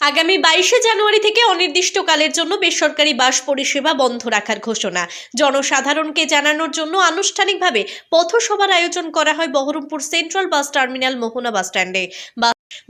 আগামী বাইশে জানুয়ারি থেকে অনির্দিষ্টকালের জন্য বেসরকারি বাস পরিষেবা বন্ধ রাখার ঘোষণা। জনসাধারণকে জানানোর জন্য আনুষ্ঠানিকভাবে পথসভার আয়োজন করা হয় Baharampur central bus terminal Mohana bus স্ট্যান্ডে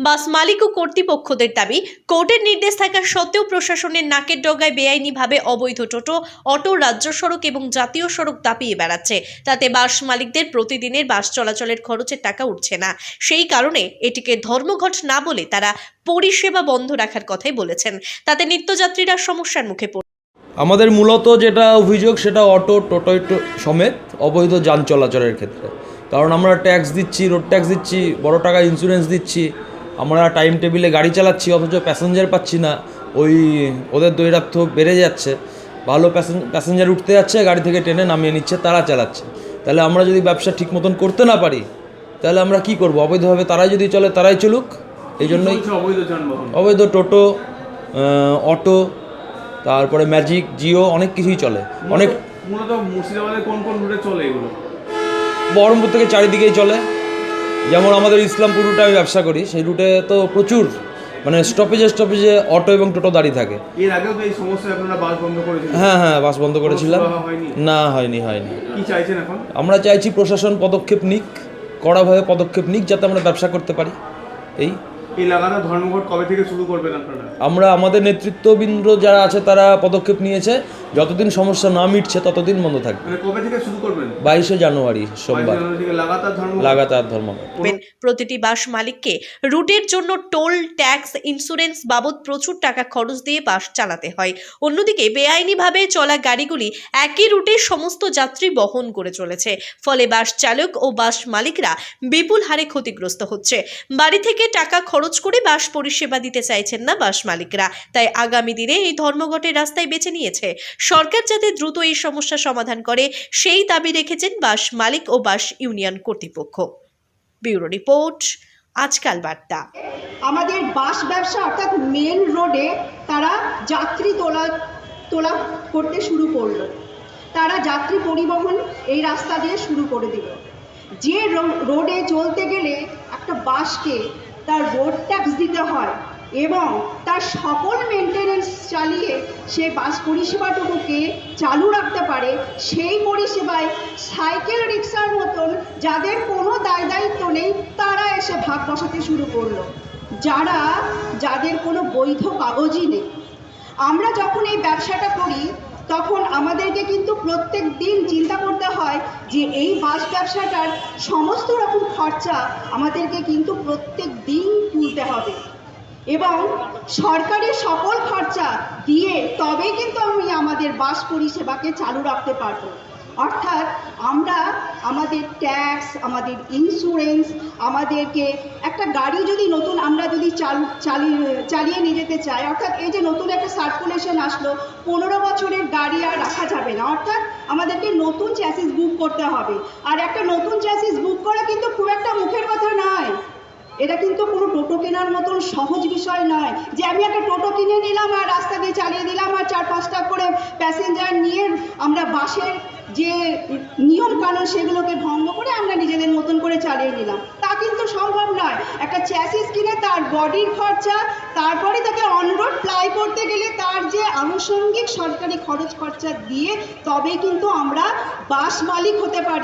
বাস মালিক ও কর্তৃপক্ষদের দাবি, কোর্টের নির্দেশ থাকা সত্ত্বেও প্রশাসনের নাকের ডগায় বেআইনিভাবে অবৈধ টোটো, অটো, রাজ্য সড়ক এবং জাতীয় সড়ক দাপিয়ে বেড়াচ্ছে। তাতে বাস মালিকদের প্রতিদিনের বাস চলাচলের খরচের টাকা উঠছে না। সেই কারণে এটিকে ধর্মঘট না বলে তারা পরিষেবা বন্ধ রাখার কথাই বলেছেন। তাতে নিত্যযাত্রীরা সমস্যার মুখে পড়ে। আমাদের মূলত যেটা অভিযোগ, সেটা অটো টোটো সমেত অবৈধ যান চলাচলের ক্ষেত্রে। কারণ আমরা ট্যাক্স দিচ্ছি, রোড ট্যাক্স দিচ্ছি, বড় টাকা ইন্স্যুরেন্স দিচ্ছি। আমরা টাইম টেবিলে গাড়ি চালাচ্ছি অথচ প্যাসেঞ্জার পাচ্ছি না। ওই ওদের দৈরাত্য বেড়ে যাচ্ছে। ভালো প্যাসেঞ্জার উঠতে যাচ্ছে গাড়ি থেকে টেনে নামিয়ে নিচ্ছে তারা চালাচ্ছে। তাহলে আমরা যদি ব্যবসা ঠিক মতন করতে না পারি তাহলে আমরা কি করব? অবৈধভাবে তারাই যদি চলে তারাই চলুক? এই জন্যই অবৈধ টোটো অটো তারপরে ম্যাজিক জিও অনেক কিছুই চলে। অনেক মূলত মুর্শিদাবাদে কোন কোন রুটে চলে এগুলো? বহরমপুর থেকে চারিদিকেই চলে। যেমন আমাদের ইসলামপুর রুটে আমি ব্যবসা করি সেই রুটে তো প্রচুর মানে স্টপেজে স্টপেজে অটো এবং টোটো দাঁড়িয়ে থাকে। এর আগেও তো এই সমস্যায় আপনারা বাস বন্ধ করেছিলেন? হ্যাঁ হ্যাঁ বাস বন্ধ করেছিলাম। না হয়নি হয়নি। কি চাইছেন এখন? আমরা চাইছি প্রশাসন পদক্ষেপ নিক কড়াভাবে পদক্ষেপ নিক যাতে আমরা ব্যবসা করতে পারি। এই এই লাগাতার ধর্মঘট কবে থেকে শুরু করবেন আপনারা? আমরা আমাদের নেতৃত্ববৃন্দ যারা আছে তারা পদক্ষেপ নিয়েছে। যতদিন সমস্যা না মিটছে ততদিন বন্ধ থাকবে। মানে কবে থেকে শুরু করবেন? বাইশে জানুয়ারি সোমবার। লাগাতার ধর্মঘট। লাগাতার ধর্মঘট। প্রতিটি বাস মালিককে রুটের জন্য টোল ট্যাক্স ইন্স্যুরেন্স বাবদ প্রচুর টাকা খরচ দিয়ে বাস চালাতে হয়। অন্যদিকে বেআইনিভাবে চলা গাড়িগুলি একই রুটে সমস্ত যাত্রী বহন করে চলেছে। ফলে বাস চালক ও বাস মালিকরা বিপুল হারে ক্ষতিগ্রস্ত হচ্ছে। বাড়ি থেকে টাকা খরচ করে বাস পরিষেবা দিতে চাইছেন না বাস মালিকরা। তাই আগামী দিনে এই ধর্মঘটের রাস্তায় বেছে নিয়েছে। সরকার যাতে দ্রুত এই সমস্যা সমাধান করে, সেই দাবি রেখেছেন বাস মালিক ও বাস ইউনিয়ন কর্তৃপক্ষ। Bureau report, Aajkaal Barta. আমাদের বাস ব্যবসা অর্থাৎ মেন রোডে তারা যাত্রী তোলা তোলা করতে শুরু করল। তারা যাত্রী পরিবহন এই রাস্তা দিয়ে শুরু করে দিল। যে রোডে চলতে গেলে একটা বাসকে তার রোড ট্যাক্স দিতে হয় এবং তার সকল মেনটেনেন্স চালিয়ে সে বাস পরিষেবাটুকুকে চালু রাখতে পারে সেই পরিষেবায় সাইকেল রিক্সার মতন যাদের কোনো দায় দায়িত্ব নেই তারা এসে ভাগ বসাতে শুরু করল। যারা, যাদের কোনো বৈধ কাগজই নেই। আমরা যখন এই ব্যবসাটা করি তখন আমাদেরকে কিন্তু প্রত্যেক দিন চিন্তা করতে হয় যে এই বাস ব্যবসাটার সমস্ত রকম খরচা আমাদেরকে কিন্তু প্রত্যেক দিন তুলতে হবে। এবং সরকারের সকল খরচা দিয়ে তবে কিন্তু আমি আমাদের বাস পরিষেবাকে চালু রাখতে পারব। অর্থাৎ আমরা আমাদের ট্যাক্স আমাদের ইন্স্যুরেন্স আমাদেরকে একটা গাড়ি যদি নতুন আমরা যদি চালু চালিয়ে চালিয়ে নিয়ে যেতে চাই, অর্থাৎ এই যে নতুন একটা সার্কুলেশন আসলো, পনেরো বছরের গাড়ি আর রাখা যাবে না। অর্থাৎ আমাদেরকে নতুন চ্যাসিস বুক করতে হবে। আর একটা নতুন চ্যাসিস বুক করা কিন্তু খুব একটা মুখের কথা নয়। এটা কিন্তু কোনো টোটো কেনার মতন সহজ বিষয় নয়। যে আমি একটা টোটো কিনে নিলাম আর রাস্তা দিয়ে চালিয়ে দিলাম আর চার পাঁচটা করে প্যাসেঞ্জার নিয়ে বাসের যে নিয়ম কানুন সেগুলোকে ভঙ্গ করে আমরা নিজেদের মতন করে চালিয়ে নিলাম। তা কিন্তু সম্ভব নয়। একটা চ্যাসিস কিনে তার বডির খরচা, তারপরে তাকে অনরোড প্লাই করতে গেলে তার যে আনুষঙ্গিক সরকারি খরচ খরচা দিয়ে তবেই কিন্তু আমরা বাস মালিক হতে পারি।